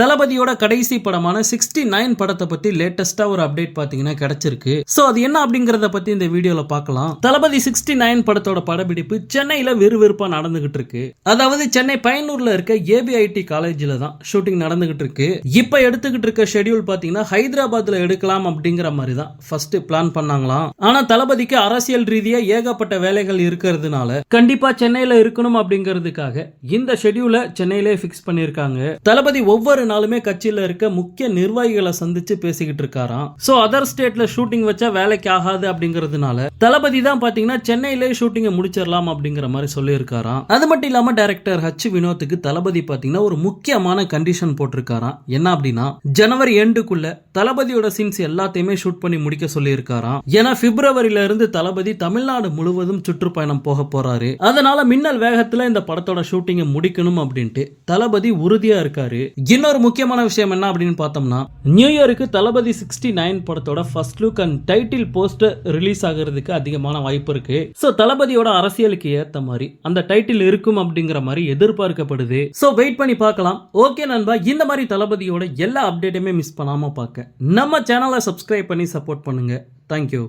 தளபதியோட கடைசி படமான சிக்ஸ்டி நைன் படத்தை பத்தி லேட்டஸ்டா ஒரு அப்டேட் பாத்தீங்கன்னா கிடைச்சிருக்கு. சோ அது என்ன அப்படிங்கறத பத்தி இந்த வீடியோல பார்க்கலாம். தளபதி சிக்ஸ்டி நைன் படத்தோட படப்பிடிப்பு சென்னையில விறுவிறுப்பா நடந்துகிட்டு இருக்கு. அதாவது சென்னை பயனூர்ல இருக்க ஏபிஐடி காலேஜ்ல தான் ஷூட்டிங் நடந்துகிட்டு இருக்கு. இப்ப எடுத்துக்கிட்டு இருக்க ஷெட்யூல் பாத்தீங்கன்னா ஹைதராபாத்ல எடுக்கலாம் அப்படிங்கிற மாதிரி தான் ஃபர்ஸ்ட் பிளான் பண்ணாங்களாம். ஆனா தளபதிக்கு அரசியல் ரீதியா ஏகப்பட்ட வேலைகள் இருக்கிறதுனால கண்டிப்பா சென்னையில இருக்கணும் அப்படிங்கிறதுக்காக இந்த ஷெடியூல சென்னையிலே ஃபிக்ஸ் பண்ணிருக்காங்க தளபதி ஒவ்வொரு நாளுமே கட்சியில இருக்க முக்கிய நிர்வாகிகளை சந்திச்சு பேசிக்கிட்டு இருக்காராம். சோ அதர் ஸ்டேட்ல ஷூட்டிங் வச்சா வேலைக்கு ஆகாது அப்படிங்கிறதுனால தளபதி தான் பாத்தீங்கன்னா சென்னையிலே ஷூட்டிங்கை முடிச்சிடலாம் அப்படிங்கிற மாதிரி சொல்லியிருக்காராம். அது மட்டும் இல்லாம டைரக்டர் ஹச் வினோத்துக்கு தளபதி பாத்தீங்கன்னா ஒரு முக்கியமான கண்டிஷன் போட்டிருக்காராம். என்ன அப்படின்னா ஜனவரி எண்டுக்குள்ள தளபதியோட சீன்ஸ் எல்லாத்தையுமே ஷூட் பண்ணி முடிக்க சொல்லியிருக்காராம். ஏன்னா பிப்ரவரியில இருந்து தளபதி தமிழ்நாடு முழுவதும் சுற்றுப்பயணம் போக போறாரு. அதனால மின்னல் வேகத்துல இந்த படத்தோட ஷூட்டிங்கை முடிக்கணும் அப்படின்ட்டு தளபதி உறுதியா இருக்காரு. இன்னொரு முக்கியமான விஷயம் என்ன அப்படின்னு பார்த்தோம்னா நியூ இயருக்கு தளபதி சிக்ஸ்டி நைன் படத்தோட first look and title poster release ஆகிறதுக்கு அதிகமான வாய்ப்பு இருக்கு. ஸோ தளபதியோட அரசியலுக்கு ஏற்ற மாதிரி அந்த டைட்டில் இருக்கும் அப்படிங்கிற மாதிரி எதிர்பார்க்கப்படுது. ஸோ வெயிட் பண்ணி பார்க்கலாம். ஓகே நண்பா இந்த மாதிரி தளபதியோட எல்லா அப்டேட்டுமே மிஸ் பண்ணாமல் பார்க்க. நம்ம சேனலை சப்ஸ்கிரைப் பண்ணி சப்போர்ட் பண்ணுங்க. தேங்க்யூ